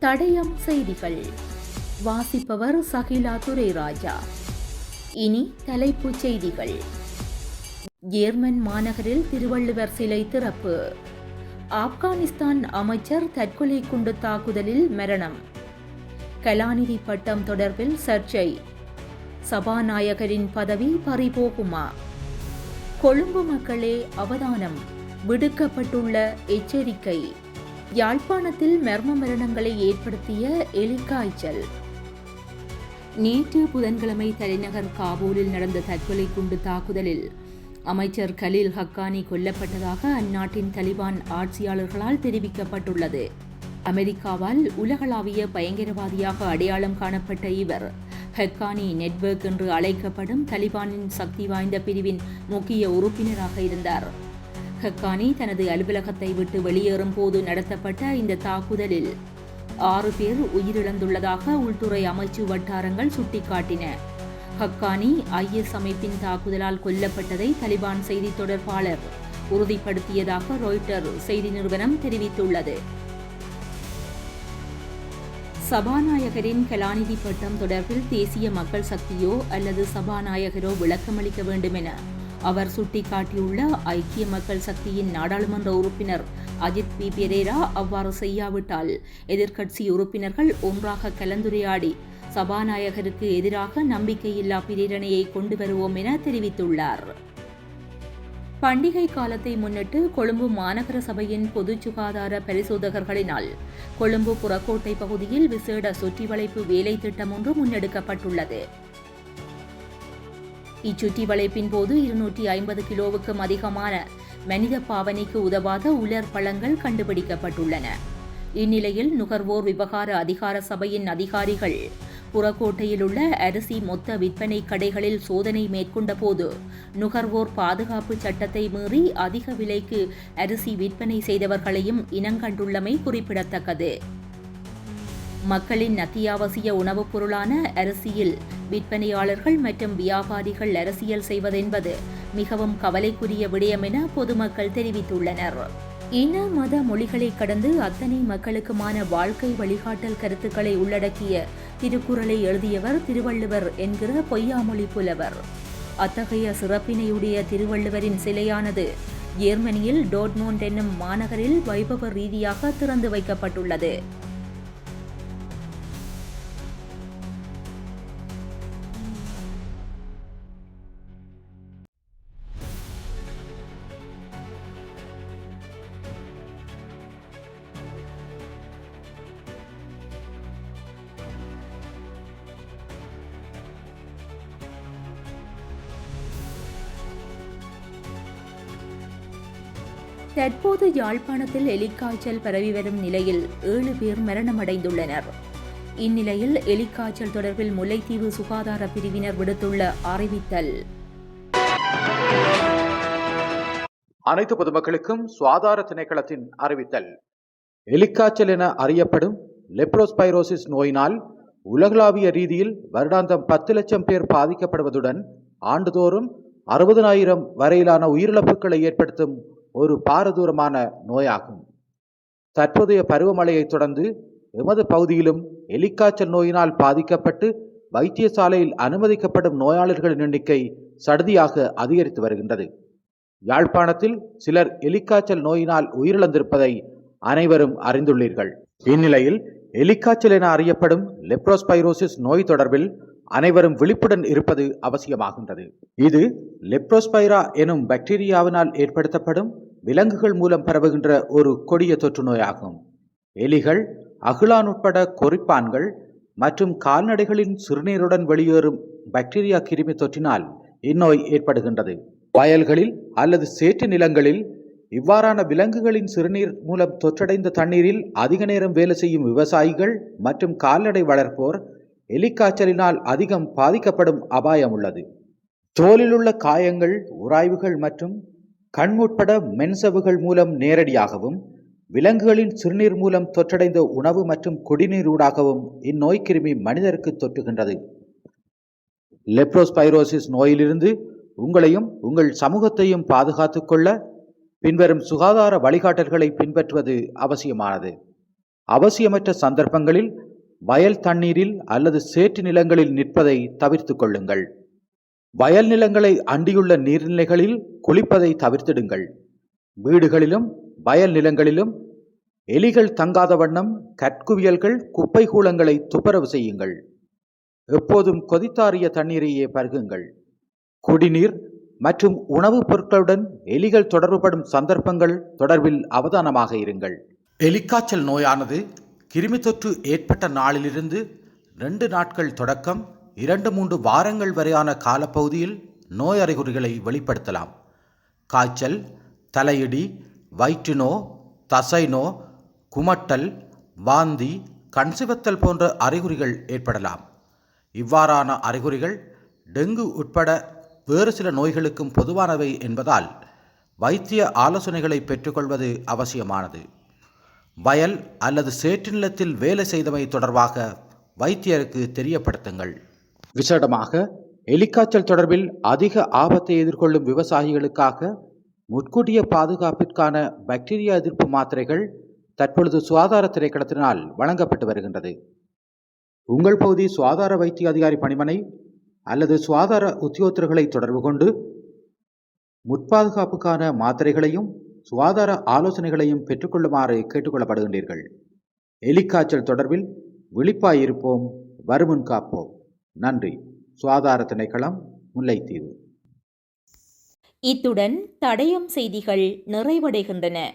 தடயம் செய்திகள். வாசிப்பவர் சகிலா துரைராஜா. இனி தலைப்புச் செய்திகள். ஜேர்மன் மாநகரில் திருவள்ளுவர் சிலை திறப்பு. ஆப்கானிஸ்தான் அமைச்சர் தற்கொலை குண்டு தாக்குதலில் மரணம். கலாநிதி பட்டம் தொடர்பில் சர்ச்சை. சபாநாயகரின் பதவி பறிபோகுமா? கொழும்பு மக்களே அவதானம். விடுக்கப்பட்டுள்ள எச்சரிக்கை. யாழ்ப்பாணத்தில் மர்ம மரணங்களை ஏற்படுத்திய எலிக்காய்ச்சல் நேற்று புதன்கிழமை தலைநகர் காபூலில் நடந்த தற்கொலை குண்டு தாக்குதலில் அமைச்சர் கலீல் ஹக்கானி கொல்லப்பட்டதாக அந்நாட்டின் தலிபான் ஆட்சியாளர்களால் தெரிவிக்கப்பட்டுள்ளது. அமெரிக்காவால் உலகளாவிய பயங்கரவாதியாக அடையாளம் காணப்பட்ட இவர் ஹக்கானி நெட்வொர்க் என்று அழைக்கப்படும் தலிபானின் சக்தி வாய்ந்த பிரிவின் முக்கிய உறுப்பினராக இருந்தார். ஹக்கானி தனது அலுவலகத்தை விட்டு வெளியேறும் போது நடத்தப்பட்ட இந்த தாக்குதலில் ஆறு பேர் உயிரிழந்துள்ளதாக உள்துறை அமைச்சு வட்டாரங்கள் சுட்டிக்காட்டின. ஹக்கானி ஐஎஸ் அமைப்பின் தாக்குதலால் கொல்லப்பட்டதை தலிபான் செய்தி தொடர்பாளர் உறுதிப்படுத்தியதாக ராய்ட்டர் செய்தி நிறுவனம் தெரிவித்துள்ளது. சபாநாயகரின் கலாநிதி பட்டம் தொடர்பில் தேசிய மக்கள் சக்தியோ அல்லது சபாநாயகரோ விளக்கமளிக்க வேண்டும் என அவர் சுட்டிக்காட்டியுள்ள ஐக்கிய மக்கள் சக்தியின் நாடாளுமன்ற உறுப்பினர் அஜித் பி. பெரேரா அவ்வாறு செய்யாவிட்டால் எதிர்க்கட்சி உறுப்பினர்கள் ஒன்றாக கலந்துரையாடி சபாநாயகருக்கு எதிராக நம்பிக்கையில்லா பிரேரணையை கொண்டு வருவோம் என தெரிவித்துள்ளார். பண்டிகை காலத்தை முன்னிட்டு கொழும்பு மாநகர சபையின் பொது சுகாதார பரிசோதகர்களினால் கொழும்பு புறக்கோட்டை பகுதியில் விசேட சுற்றிவளைப்பு வேலை திட்டம் ஒன்று முன்னெடுக்கப்பட்டுள்ளது. இச்சுற்றி வளைப்பின் போது இருநூற்றி ஐம்பது கிலோவுக்கும் அதிகமான மனித பாவனைக்கு உதவாத உலர் பழங்கள் கண்டுபிடிக்கப்பட்டுள்ளன. இந்நிலையில் நுகர்வோர் விவகார அதிகார சபையின் அதிகாரிகள் புறக்கோட்டையில் உள்ள அரிசி மொத்த விற்பனை கடைகளில் சோதனை மேற்கொண்ட போது நுகர்வோர் பாதுகாப்பு சட்டத்தை மீறி அதிக விலைக்கு அரிசி விற்பனை செய்தவர்களையும் இனங்கண்டுள்ளமை குறிப்பிடத்தக்கது. மக்களின் அத்தியாவசிய உணவுப் பொருளான அரிசியில் விற்பனையாளர்கள் மற்றும் வியாபாரிகள் அரசியல் செய்வதென்பது மிகவும் கவலைக்குரிய விடயம் என பொதுமக்கள் தெரிவித்துள்ளனர். இன மத மொழிகளை கடந்து அத்தனை மக்களுக்குமான வாழ்க்கை வழிகாட்டல் கருத்துக்களை உள்ளடக்கிய திருக்குறளை எழுதியவர் திருவள்ளுவர் என்கிற பொய்யாமொழி புலவர். அத்தகைய சிறப்பினையுடைய திருவள்ளுவரின் சிலையானது ஜெர்மனியில் டோட்மோண்ட் என்னும் மாநகரில் வைபவ ரீதியாக திறந்து வைக்கப்பட்டுள்ளது. தற்போது யாழ்ப்பாணத்தில் எலிக்காய்ச்சல் பரவி வரும் நிலையில் ஏழு பேர் மரணமடைந்துள்ளனர். இந்நிலையில் எலிக்காய்ச்சல் தொடர்பில் முல்லைத்தீவு சுகாதார பிரிவினர் விடுத்துள்ள அறிவித்தல். அனைத்து பொதுமக்களுக்கும் சுகாதார திணைக்களத்தின் அறிவித்தல். எலிக்காய்ச்சல் என அறியப்படும் லெப்ரோஸ்பைரோசிஸ் நோயினால் உலகளாவிய ரீதியில் வருடாந்தம் பத்து லட்சம் பேர் பாதிக்கப்படுவதுடன் ஆண்டுதோறும் அறுபதனாயிரம் வரையிலான உயிரிழப்புகளை ஏற்படுத்தும் ஒரு பாரதூரமான நோயாகும். தற்போதைய பருவமழையை தொடர்ந்து எமது பகுதியிலும் எலிக்காய்ச்சல் நோயினால் பாதிக்கப்பட்டு வைத்தியசாலையில் அனுமதிக்கப்படும் நோயாளர்களின் எண்ணிக்கை சடுதியாக அதிகரித்து வருகின்றது. யாழ்ப்பாணத்தில் சிலர் எலிக்காய்ச்சல் நோயினால் உயிரிழந்திருப்பதை அனைவரும் அறிந்துள்ளீர்கள். இந்நிலையில் எலிக்காய்ச்சல் என அறியப்படும் லெப்ரோஸ்பைரோசிஸ் நோய் தொடர்பில் அனைவரும் விழிப்புடன் இருப்பது அவசியமாகின்றது. இது லெப்ரோஸ்பைரா எனும் பாக்டீரியாவினால் ஏற்படுத்தப்படும் விலங்குகள் மூலம் பரவுகின்ற ஒரு கொடிய தொற்று நோயாகும். எலிகள் அகிலான் உட்பட கொறிப்பான்கள் மற்றும் கால்நடைகளின் சிறுநீருடன் வெளியேறும் பாக்டீரியா கிருமி தொற்றினால் இந்நோய் ஏற்படுகின்றது. வயல்களில் அல்லது சேற்று நிலங்களில் இவ்வாறான விலங்குகளின் சிறுநீர் மூலம் தொற்றடைந்த தண்ணீரில் அதிக நேரம் வேலை செய்யும் விவசாயிகள் மற்றும் கால்நடை வளர்ப்போர் எலிக்காய்ச்சலினால் அதிகம் பாதிக்கப்படும் அபாயம் உள்ளது. தோலிலுள்ள காயங்கள் உராய்வுகள் மற்றும் கண்முட்பட மென்சவுகள் மூலம் நேரடியாகவும் விலங்குகளின் சிறுநீர் மூலம் தொற்றடைந்த உணவு மற்றும் குடிநீரூடாகவும் இந்நோய் கிருமி மனிதருக்கு தொற்றுகின்றது. லெப்ரோஸ்பைரோசிஸ் நோயிலிருந்து உங்களையும் உங்கள் சமூகத்தையும் பாதுகாத்து கொள்ள பின்வரும் சுகாதார வழிகாட்டல்களை பின்பற்றுவது அவசியமானது. அவசியமற்ற சந்தர்ப்பங்களில் வயல் தண்ணீரில் அல்லது சேற்று நிலங்களில் நிற்பதை தவிர்த்து கொள்ளுங்கள். வயல் நிலங்களை அண்டியுள்ள நீர்நிலைகளில் குளிப்பதை தவிர்த்திடுங்கள். வீடுகளிலும் வயல் நிலங்களிலும் எலிகள் தங்காத வண்ணம் கற்குவியல்கள் குப்பை கூலங்களை துப்புரவு செய்யுங்கள். எப்போதும் கொதித்தாறிய தண்ணீரையே பருகுங்கள். குடிநீர் மற்றும் உணவுப் பொருட்களுடன் எலிகள் தொடர்புபடும் சந்தர்ப்பங்கள் தொடர்பில் அவதானமாக இருங்கள். எலிக்காய்ச்சல் நோயானது கிருமி தொற்று ஏற்பட்ட நாளிலிருந்து ரெண்டு நாட்கள் தொடக்கம் இரண்டு மூன்று வாரங்கள் வரையான காலப்பகுதியில் நோய் அறிகுறிகளை வெளிப்படுத்தலாம். காய்ச்சல் தலையிடி வயிற்று நோ தசை நோ குமட்டல் வாந்தி கண் சிவத்தல் போன்ற அறிகுறிகள் ஏற்படலாம். இவ்வாறான அறிகுறிகள் டெங்கு உட்பட வேறு சில நோய்களுக்கும் பொதுவானவை என்பதால் வைத்திய ஆலோசனைகளை பெற்றுக்கொள்வது அவசியமானது. வயல் அல்லது சேற்று நிலத்தில் வேலை செய்தவை தொடர்பாக வைத்தியருக்கு தெரியப்படுத்துங்கள். விசேடமாக எலிக்காய்ச்சல் தொடர்பில் அதிக ஆபத்தை எதிர்கொள்ளும் விவசாயிகளுக்காக முற்கூட்டிய பாதுகாப்பிற்கான பாக்டீரியா எதிர்ப்பு மாத்திரைகள் தற்பொழுது சுகாதார திரைக்களத்தினால் வழங்கப்பட்டு வருகின்றது. உங்கள் பகுதி சுகாதார வைத்திய அதிகாரி பணிமனை அல்லது சுகாதார உத்தியோகத்தர்களை தொடர்பு கொண்டு முற்பாதுகாப்புக்கான மாத்திரைகளையும் சுகாதார ஆலோசனைகளையும் பெற்றுக்கொள்ளுமாறு கேட்டுக்கொள்ளப்படுகின்றீர்கள். எலிக்காய்ச்சல் தொடர்பில் விழிப்பாயிருப்போம். வருமுன் காப்போம். நன்றி. சுகாதார திணைக்களம் முல்லைத்தீவு. இத்துடன் தடயம் செய்திகள் நிறைவடைகின்றன.